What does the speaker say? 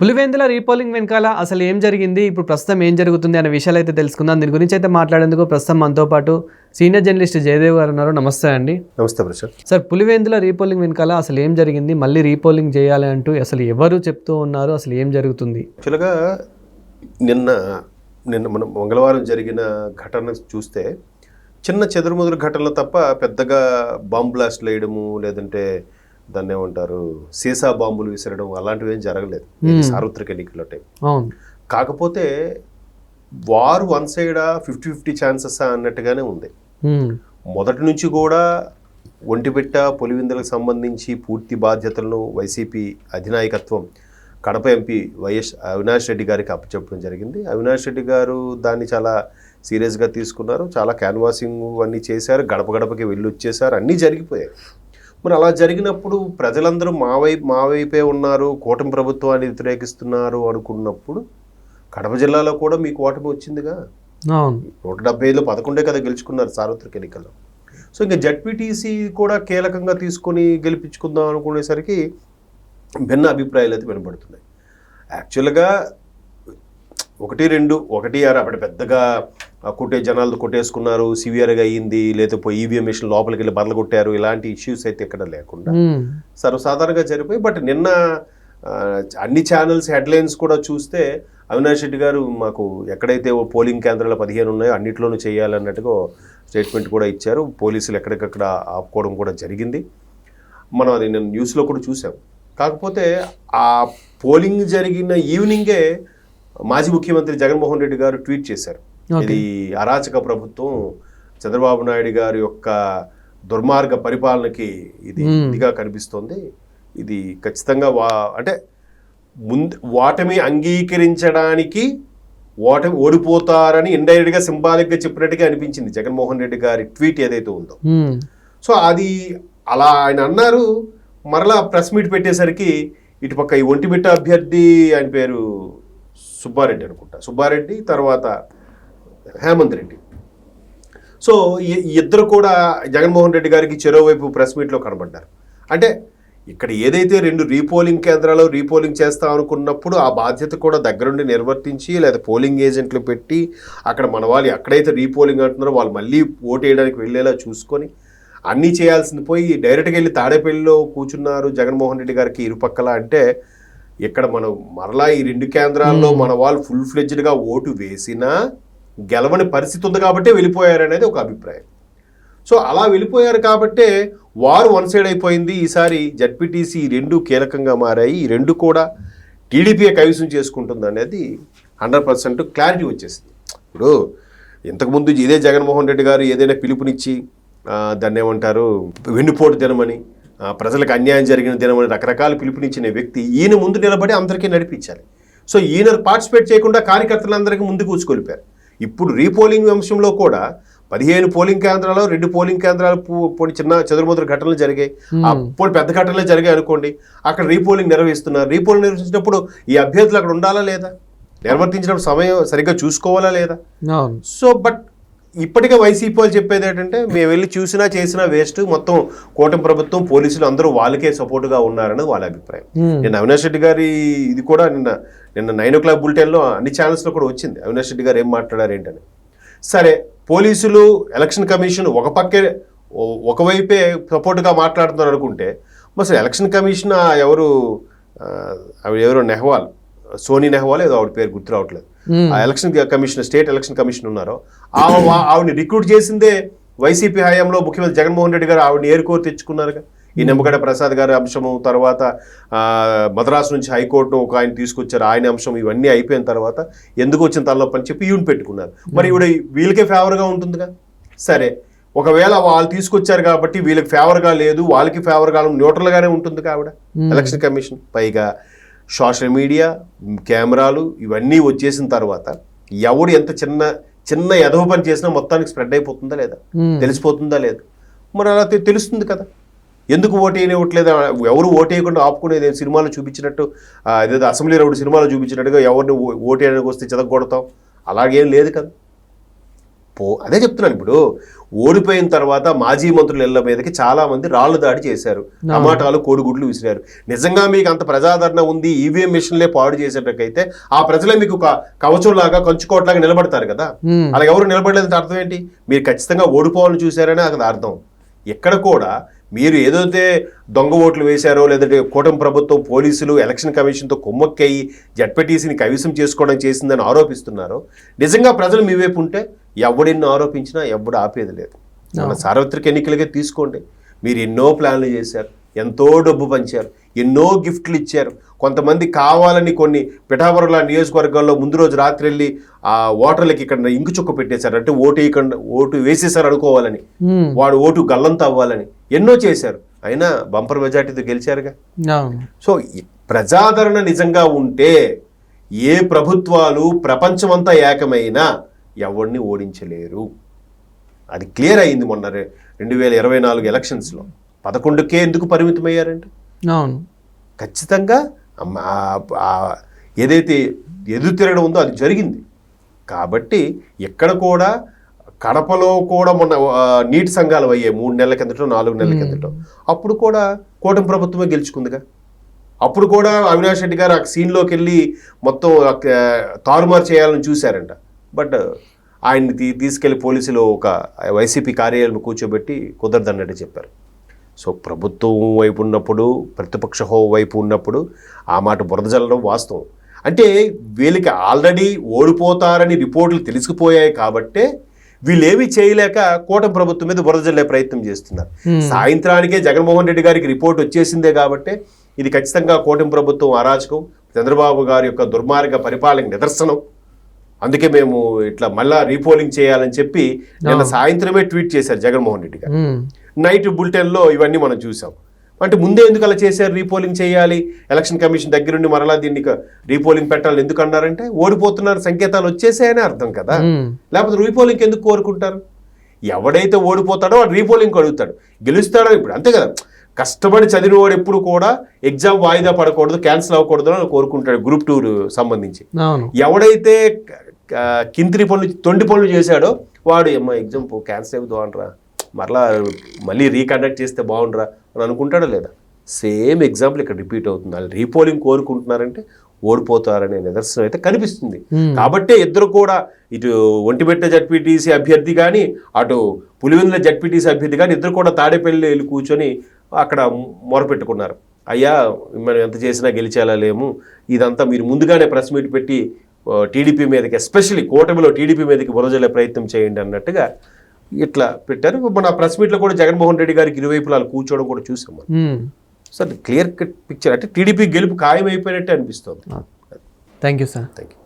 Pulivendula repolling వెనకాల అసలు ఏం జరిగింది? ఇప్పుడు ప్రస్తుతం ఏం జరుగుతుంది అనే విషయాలు అయితే తెలుసుకుందాం. దీని గురించి అయితే మాట్లాడేందుకు ప్రస్తుతం మనతో పాటు సీనియర్ జర్నలిస్ట్ జయదేవ్ గారు ఉన్నారు. నమస్తే అండి. నమస్తే ప్రసాద్. సార్ పులివెందుల రీపోలింగ్ వెనకాల అసలు ఏం జరిగింది? మళ్ళీ రీపోలింగ్ చేయాలి అంటూ అసలు ఎవరు చెప్తూ ఉన్నారు? అసలు ఏం జరుగుతుంది? యాక్చువల్గా నిన్న నిన్న మనం మంగళవారం జరిగిన ఘటన చూస్తే చిన్న చెదురుముదురు ఘటనలు తప్ప పెద్దగా బాంబు బ్లాస్ట్లు వేయడము లేదంటే దాన్ని ఏమంటారు సీసా బాంబులు విసరడం అలాంటివి ఏం జరగలేదు. సార్వత్రిక ఎన్నికల టైం. కాకపోతే వారు వన్ సైడా ఫిఫ్టీ ఫిఫ్టీ ఛాన్సెస్ అన్నట్టుగానే ఉంది. మొదటి నుంచి కూడా ఒంటిపెట్ట పొలివిందులకు సంబంధించి పూర్తి బాధ్యతలను వైసీపీ అధినాయకత్వం కడప ఎంపీ వైఎస్ అవినాష్ రెడ్డి గారికి అప్పచెప్పడం జరిగింది. అవినాష్ రెడ్డి గారు దాన్ని చాలా సీరియస్గా తీసుకున్నారు. చాలా క్యాన్వాసింగ్ అన్నీ చేశారు. గడప గడపకి వెళ్ళి వచ్చేసారు అన్నీ జరిగిపోయాయి. మరి అలా జరిగినప్పుడు ప్రజలందరూ మా వైపు మా వైపే ఉన్నారు కూటమి ప్రభుత్వాన్ని వ్యతిరేకిస్తున్నారు అనుకున్నప్పుడు కడప జిల్లాలో కూడా మీకు ఓటమి వచ్చిందిగా? నూట డెబ్బై ఐదులో పదకొండే కదా గెలుచుకున్నారు సార్వత్రిక ఎన్నికల్లో. సో ఇంకా జడ్పీటీసీ కూడా కీలకంగా తీసుకొని గెలిపించుకుందాం అనుకునేసరికి భిన్న అభిప్రాయాలు అయితే వినపడుతున్నాయి యాక్చువల్గా ఒకటి రెండు ఒకటి ఆరు అప్పుడు పెద్దగా ఆ, కొట్టే జనాలు కొట్టేసుకున్నారు. సివియర్గా అయ్యింది లేకపోతే ఈవీఎం మిషన్ లోపలికి వెళ్ళి బదలు కొట్టారు. ఇలాంటి ఇష్యూస్ అయితే ఎక్కడ లేకుండా సర్వసాధారణంగా జరిగిపోయి బట్ నిన్న అన్ని ఛానల్స్ హెడ్లైన్స్ కూడా చూస్తే అవినాష్ రెడ్డి గారు మాకు ఎక్కడైతే ఓ పోలింగ్ కేంద్రాలు పదిహేను ఉన్నాయో అన్నిట్లోనూ చేయాలన్నట్టుగా స్టేట్మెంట్ కూడా ఇచ్చారు. పోలీసులు ఎక్కడికక్కడ ఆపుకోవడం కూడా జరిగింది. మనం అది నేను న్యూస్లో కూడా చూసాం. కాకపోతే ఆ పోలింగ్ జరిగిన ఈవినింగే మాజీ ముఖ్యమంత్రి జగన్మోహన్ రెడ్డి గారు ట్వీట్ చేశారు. ఇది అరాచక ప్రభుత్వం చంద్రబాబు నాయుడు గారి యొక్క దుర్మార్గ పరిపాలనకి ఇది. ఇదిగా కనిపిస్తోంది. ఇది ఖచ్చితంగా వా అంటే ముందు ఓటమి అంగీకరించడానికి ఓటమి ఓడిపోతారని ఇండైరెక్ట్గా సింబాలిక్గా చెప్పినట్టుగా అనిపించింది జగన్మోహన్ రెడ్డి గారి ట్వీట్ ఏదైతే ఉందో. సో అది అలా ఆయన అన్నారు. మరలా ప్రెస్ మీట్ పెట్టేసరికి ఇటుపక్క ఈ ఒంటిమిట్ట అభ్యర్థి ఆయన పేరు సుబ్బారెడ్డి అనుకుంటా. సుబ్బారెడ్డి తర్వాత హేమంత్ రెడ్డి. సో ఇద్దరు కూడా జగన్మోహన్ రెడ్డి గారికి చెరోవైపు ప్రెస్ మీట్లో కనబడ్డారు. అంటే ఇక్కడ ఏదైతే రెండు రీపోలింగ్ కేంద్రాలు రీపోలింగ్ చేస్తాం అనుకున్నప్పుడు ఆ బాధ్యత కూడా దగ్గరుండి నిర్వర్తించి లేదా పోలింగ్ ఏజెంట్లు పెట్టి అక్కడ మన వాళ్ళు ఎక్కడైతే రీపోలింగ్ అంటున్నారో వాళ్ళు మళ్ళీ ఓటు వేయడానికి వెళ్ళేలా చూసుకొని అన్నీ చేయాల్సింది పోయి డైరెక్ట్గా వెళ్ళి తాడేపల్లిలో కూర్చున్నారు జగన్మోహన్ రెడ్డి గారికి ఇరుపక్కల. అంటే ఇక్కడ మనం మరలా ఈ రెండు కేంద్రాల్లో మన వాళ్ళు ఫుల్ ఫ్లెడ్జ్డ్గా ఓటు వేసినా గెలవని పరిస్థితి ఉంది కాబట్టి వెళ్ళిపోయారనేది ఒక అభిప్రాయం. సో అలా వెళ్ళిపోయారు కాబట్టే వారు వన్ సైడ్ అయిపోయింది. ఈసారి జడ్పీటీసీ రెండు కీలకంగా మారాయి. ఈ రెండు కూడా టీడీపీ కైవసం చేసుకుంటుంది అనేది హండ్రెడ్ పర్సెంట్ క్లారిటీ వచ్చేసింది. ఇప్పుడు ఇంతకుముందు ఇదే జగన్మోహన్ రెడ్డి గారు ఏదైనా పిలుపునిచ్చి దాన్ని ఏమంటారు వెన్నుపోటు దినమని ప్రజలకు అన్యాయం జరిగిన దినమని రకరకాల పిలుపునిచ్చిన వ్యక్తి ఈయన ముందు నిలబడి అందరికీ నడిపించాలి. సో ఈయన పార్టిసిపేట్ చేయకుండా కార్యకర్తలందరికీ ముందుకు కూర్చుకొలిపారు ఇప్పుడు రీపోలింగ్ అంశంలో కూడా పదిహేను పోలింగ్ కేంద్రాలు రెండు పోలింగ్ కేంద్రాలు పోనీ చిన్న చెదురుముదురు ఘటనలు జరిగాయి. పోనీ పెద్ద ఘటనలు జరిగాయి అనుకోండి. అక్కడ రీపోలింగ్ నిర్వహిస్తున్నారు. రీపోలింగ్ నిర్వహించినప్పుడు ఈ అభ్యర్థులు అక్కడ ఉండాలా లేదా? నిర్వర్తించినప్పుడు సమయం సరిగ్గా చూసుకోవాలా లేదా? సో బట్ ఇప్పటికే వైసీపీ వాళ్ళు చెప్పేది ఏంటంటే మేము వెళ్ళి చూసినా చేసినా వేస్ట్ మొత్తం కూటమి ప్రభుత్వం పోలీసులు అందరూ వాళ్ళకే సపోర్టుగా ఉన్నారన్నది వాళ్ళ అభిప్రాయం. ఉమ్, నిన్న అవినాష్ రెడ్డి గారి ఇది కూడా నిన్న నిన్న నైన్ ఓ క్లాక్ బులెటిన్లో అన్ని ఛానల్స్లో కూడా వచ్చింది. అవినాష్ రెడ్డి గారు ఏం మాట్లాడారు ఏంటని సరే పోలీసులు ఎలక్షన్ కమిషన్ ఒక పక్కే ఒకవైపే సపోర్ట్గా మాట్లాడుతున్నారు అనుకుంటే మరి ఎలక్షన్ కమిషన్ ఎవరు ఆవిడ ఎవరు నెహ్వాల్? సోనీ నెహ్వాల్ ఏదో ఆవిడ పేరు గుర్తు రావట్లేదు. ఆ election commission state election commission ఉన్నారో. ఆవిడని రిక్రూట్ చేసిందే వైసీపీ హయాంలో ముఖ్యమంత్రి జగన్మోహన్ రెడ్డి గారు ఆవిడని ఏరుకోరు తెచ్చుకున్నారుగా ఈ నిమ్మగడ్డ ప్రసాద్ గారి అంశము తర్వాత మద్రాసు నుంచి హైకోర్టు ఒక ఆయన తీసుకొచ్చారు. ఆయన అంశం ఇవన్నీ అయిపోయిన తర్వాత ఎందుకు వచ్చిన తలనొప్పి అని చెప్పి ఈవిని పెట్టుకున్నారు. మరి ఈవిడ వీళ్ళకే ఫేవర్గా ఉంటుందిగా? సరే. ఒకవేళ వాళ్ళు తీసుకొచ్చారు కాబట్టి వీళ్ళకి ఫేవర్గా లేదు వాళ్ళకి ఫేవర్గా న్యూట్రల్గానే ఉంటుంది ఆవిడ. Election commission. పైగా సోషల్ మీడియా కెమెరాలు ఇవన్నీ వచ్చేసిన తర్వాత ఎవడు ఎంత చిన్న చిన్న ఎదవ పని చేసినా మొత్తానికి స్ప్రెడ్ అయిపోతుందా లేదా? తెలిసిపోతుందా లేదా? మరి అలా తెలుస్తుంది కదా. ఎందుకు ఓటు వేయనివ్వట్లేదు? ఎవరు ఓటు వేయకుండా ఆపుకునేది సినిమాలో చూపించినట్టు ఆ, ఏదేదో అసెంబ్లీ రౌడ్ సినిమాలో చూపించినట్టుగా ఎవరిని ఓ- ఓటు వేయడానికి వస్తే చెదగొడతాం అలాగేం లేదు కదా. పో అదే చెప్తున్నాను ఇప్పుడు. ఓడిపోయిన తర్వాత మాజీ మంత్రుల ఇళ్ళ మీదకి చాలా మంది రాళ్ళు దాడి చేశారు. టమాటాలు కోడిగుడ్లు విసిరారు. నిజంగా మీకు అంత ప్రజాదరణ ఉంది ఈవీఎం మిషన్లే పాడు చేసేటట్టయితే ఆ ప్రజలే మీకు ఒక కవచంలాగా కంచుకోట్లాగా నిలబడతారు కదా. అలా ఎవరు నిలబడలేదంటే అర్థం ఏంటి? మీరు ఖచ్చితంగా ఓడిపోవాలని చూశారని అది అర్థం. ఎక్కడ కూడా మీరు ఏదైతే దొంగ ఓట్లు వేశారో లేదంటే కూటమి ప్రభుత్వం పోలీసులు ఎలక్షన్ కమిషన్తో కుమ్మక్కయ్యి జడ్పీటీసీని కవిసం చేసుకోవడం చేసిందని ఆరోపిస్తున్నారో నిజంగా ప్రజలు మీ వైపు ఉంటే ఎవడిన్ని ఆరోపించినా ఎవడు ఆపేది లేదు. మన సార్వత్రిక ఎన్నికలకే తీసుకోండి. మీరు ఎన్నో ప్లాన్లు చేశారు ఎంతో డబ్బు పంచారు ఎన్నో గిఫ్ట్లు ఇచ్చారు. కొంతమంది కావాలని కొన్ని పిఠాపురంల నియోజకవర్గాల్లో ముందు రోజు రాత్రి వెళ్ళి ఆ ఓటర్లకి ఇక్కడ ఇంకు చుక్క పెట్టేశారు. అంటే ఓటు వేయకుండా ఓటు వేసేసారు అనుకోవాలని. వాడు ఓటు గల్లంత అవ్వాలని ఎన్నో చేశారు. అయినా బంపర్ మెజార్టీతో గెలిచారుగా. సో ప్రజాదరణ నిజంగా ఉంటే ఏ ప్రభుత్వాలు ప్రపంచమంతా ఏకమైనా ఎవరిని ఓడించలేరు. అది క్లియర్ అయింది మొన్న రె- రెండు వేల ఇరవై నాలుగు ఎలక్షన్స్లో. పదకొండుకే ఎందుకు పరిమితమయ్యారంటే అవును. ఖచ్చితంగా ఏదైతే ఎదురు తిరగడం ఉందో అది జరిగింది. కాబట్టి ఎక్కడ కూడా కడపలో కూడా మొన్న నీటి సంఘాలు అయ్యాయి. మూడు నెలల కిందటో నాలుగు నెలల కిందటో. అప్పుడు కూడా కూటమి ప్రభుత్వమే గెలుచుకుందిగా. అప్పుడు కూడా అవినాష్ రెడ్డి గారు ఆ సీన్లోకి వెళ్ళి మొత్తం తారుమారు చేయాలని చూశారంట. బట్ ఆయన్ని తీ తీసుకెళ్ళి పోలీసులు ఒక వైసీపీ కార్యాలయం కూర్చోబెట్టి కుదరదన్నట్టు చెప్పారు. సో ప్రభుత్వం వైపు ఉన్నప్పుడు ప్రతిపక్ష హో వైపు ఉన్నప్పుడు ఆ మాట బురద జల్లడం వాస్తవం. అంటే వీళ్ళకి ఆల్రెడీ ఓడిపోతారని రిపోర్టులు తెలిసిపోయాయి కాబట్టే వీళ్ళేమీ చేయలేక కూటమి ప్రభుత్వం మీద బురద జల్లే ప్రయత్నం చేస్తున్నారు. సాయంత్రానికే జగన్మోహన్ రెడ్డి గారికి రిపోర్ట్ వచ్చేసిందే కాబట్టి ఇది ఖచ్చితంగా కూటమి ప్రభుత్వం అరాచకం చంద్రబాబు గారి యొక్క దుర్మార్గ పరిపాలన నిదర్శనం. అందుకే మేము ఇట్లా మళ్ళా రీపోలింగ్ చేయాలని చెప్పి నిన్న సాయంత్రమే ట్వీట్ చేశారు జగన్మోహన్ రెడ్డి గారు. నైట్ బులెటిన్లో ఇవన్నీ మనం చూసాం. అంటే ముందే ఎందుకు అలా చేశారు రీపోలింగ్ చేయాలి? ఎలక్షన్ కమిషన్ దగ్గరుండి మరలా దీన్ని రీపోలింగ్ పెట్టాలని ఎందుకు అన్నారంటే ఓడిపోతున్నారు సంకేతాలు వచ్చేసాయని అర్థం కదా. లేకపోతే రీపోలింగ్ ఎందుకు కోరుకుంటారు? ఎవడైతే ఓడిపోతాడో వాడు రీపోలింగ్ అడుగుతాడు. గెలుస్తాడో ఇప్పుడు అంతే కదా. కష్టపడి చదివినవాడు ఎప్పుడు కూడా ఎగ్జామ్ వాయిదా పడకూడదు క్యాన్సిల్ అవ్వకూడదు అని కోరుకుంటాడు గ్రూప్ టూ సంబంధించి. ఎవడైతే కింతిరి పనులు తొండి పనులు చేశాడో. వాడు అమ్మ ఎగ్జామ్ క్యాన్సిల్ అవుతుంది అనరా మరలా మళ్ళీ రీకండక్ట్ చేస్తే బాగుండరా అని అనుకుంటాడా లేదా? సేమ్ ఎగ్జాంపుల్ ఇక్కడ రిపీట్ అవుతుంది. వాళ్ళు రీపోలింగ్ కోరుకుంటున్నారంటే ఓడిపోతారనే నిదర్శనం అయితే కనిపిస్తుంది. Hmm. కాబట్టే ఇద్దరు కూడా ఇటు ఒంటిబెట్ట జడ్పీటీసీ అభ్యర్థి కానీ అటు పులివెందుల జడ్పీటీసీ అభ్యర్థి కానీ ఇద్దరు కూడా తాడేపల్లి వెళ్ళి కూర్చొని అక్కడ మొరపెట్టుకున్నారు. అయ్యా మనం ఎంత చేసినా గెలిచేలా లేము. ఇదంతా మీరు ముందుగానే ప్రెస్ మీట్ పెట్టి టీడీపీ మీదకి ఎస్పెషల్లీ కూటమిలో టీడీపీ మీదకి బురజలే ప్రయత్నం చేయండి అన్నట్టుగా ఇట్లా పెట్టారు. మన ప్రెస్ మీట్లో కూడా జగన్మోహన్ రెడ్డి గారికి ఇరువైపులా కూర్చోవడం కూడా చూసాం మనం. మ్మ్. సో క్లియర్ కట్ పిక్చర్ అంటే టీడీపీ గెలుపు ఖాయం అయిపోయినట్టే అనిపిస్తుంది. Thank you sir. Thank you